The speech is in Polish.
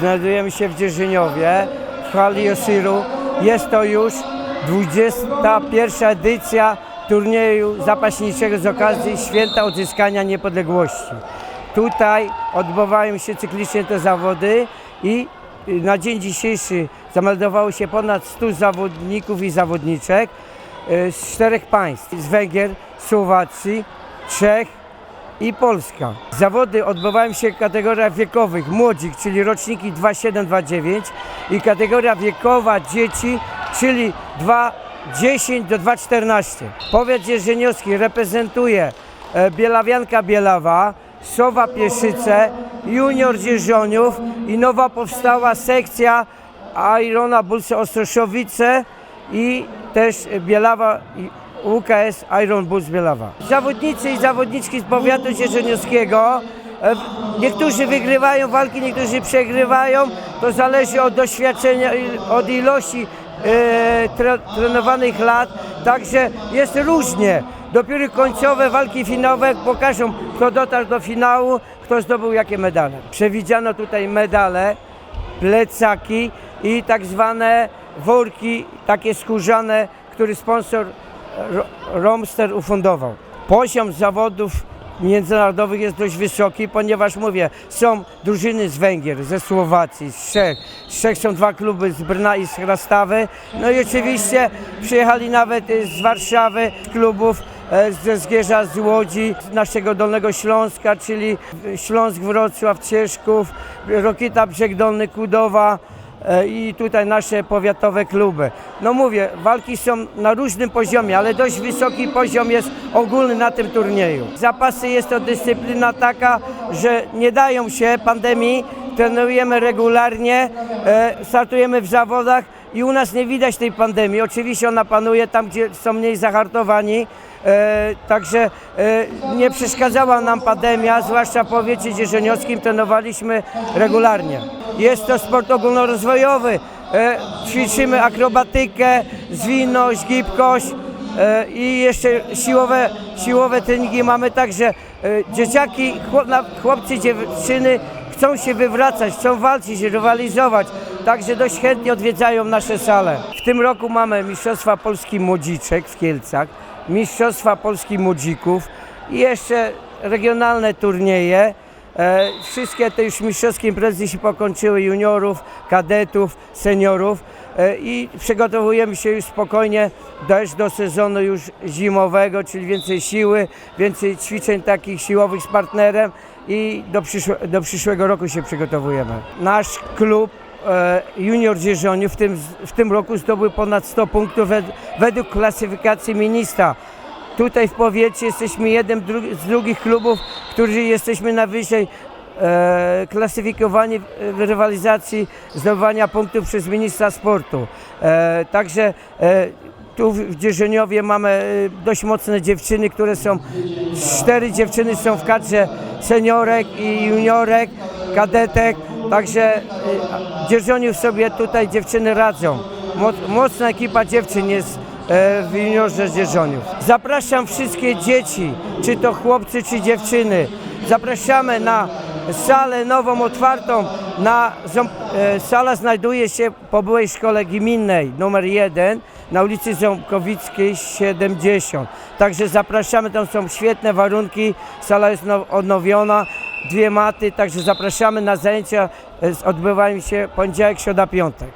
Znajdujemy się w Dzierżyniowie, w hali Osiru. Jest to już 21 edycja turnieju zapaśniczego z okazji Święta Odzyskania Niepodległości. Tutaj odbywają się cyklicznie te zawody i y, na dzień dzisiejszy zameldowało się ponad 100 zawodników i zawodniczek y, z czterech państw. Z Węgier, Słowacji, Czech, i Polska. Zawody odbywają się w kategoriach wiekowych młodzik, czyli roczniki 2729 i kategoria wiekowa dzieci, czyli 210 do 214. Powiat dzierżyniowski reprezentuje e, Bielawianka Bielawa, Sowa Pieszyce, Junior Dzierżoniów i nowa powstała sekcja Irona Bulls Ostroszowice i też Bielawa UKS Iron Bulls Bielawa. Zawodnicy i zawodniczki z powiatu dzierżoniowskiego, e, niektórzy wygrywają walki, niektórzy przegrywają, to zależy od doświadczenia, od ilości e, tre, trenowanych lat, także jest różnie. Dopiero końcowe walki finałowe pokażą, kto dotarł do finału, kto zdobył jakie medale. Przewidziano tutaj medale, plecaki i tak zwane worki, takie skórzane, który sponsor Romster ufundował. Poziom zawodów międzynarodowych jest dość wysoki, ponieważ mówię, są drużyny z Węgier, ze Słowacji, z Czech. Z Czech są dwa kluby z Brna i z Chrastawy. No i oczywiście przyjechali nawet y, z Warszawy klubów e, ze Zgierza, z Łodzi, z naszego Dolnego Śląska, czyli Śląsk, Wrocław, Cieszków, Rokita, Brzeg Dolny, Kudowa i tutaj nasze powiatowe kluby. No mówię, walki są na różnym poziomie, ale dość wysoki poziom jest ogólny na tym turnieju. Zapasy jest to dyscyplina taka, że nie dają się pandemii, trenujemy regularnie, e, startujemy w zawodach i u nas nie widać tej pandemii. Oczywiście ona panuje tam, gdzie są mniej zahartowani, E, także e, nie przeszkadzała nam pandemia, zwłaszcza w powiecie dzierżoniowskim trenowaliśmy regularnie. Jest to sport ogólnorozwojowy. E, ćwiczymy akrobatykę, zwinność, gibkość e, i jeszcze siłowe, siłowe treningi mamy także. E, dzieciaki, chłopcy, dziewczyny chcą się wywracać, chcą walczyć, rywalizować. Także dość chętnie odwiedzają nasze sale. W tym roku mamy Mistrzostwa Polski Młodziczek w Kielcach, Mistrzostwa Polski Młodzików i jeszcze regionalne turnieje. E, wszystkie te już mistrzowskie imprezy się pokończyły juniorów, kadetów, seniorów e, i przygotowujemy się już spokojnie też do sezonu już zimowego, czyli więcej siły, więcej ćwiczeń takich siłowych z partnerem i do, do przyszłego roku się przygotowujemy. Nasz klub e, Junior Dzierżoniów w tym, w tym roku zdobył ponad 100 punktów wed, według klasyfikacji ministra. Tutaj w powiecie jesteśmy jednym dru- z drugich klubów, którzy jesteśmy najwyżej e, klasyfikowani w, rywalizacji zdobywania punktów przez ministra sportu. E, także e, tu w w Dzierżoniowie mamy e, dość mocne dziewczyny, które są, cztery dziewczyny są w kadrze seniorek i juniorek, kadetek, także e, Dzierżoniów sobie tutaj dziewczyny radzą. Moc- Mocna ekipa dziewczyn jest w juniorze Dzierżoniów. Zapraszam wszystkie dzieci, czy to chłopcy, czy dziewczyny. Zapraszamy na salę nową, otwartą. Na, e, sala znajduje się po byłej szkole gminnej numer 1 na ulicy Ząbkowickiej 70. Także zapraszamy, tam są świetne warunki, sala jest now- odnowiona, dwie maty, także zapraszamy na zajęcia, e, odbywają się poniedziałek, środa, piątek.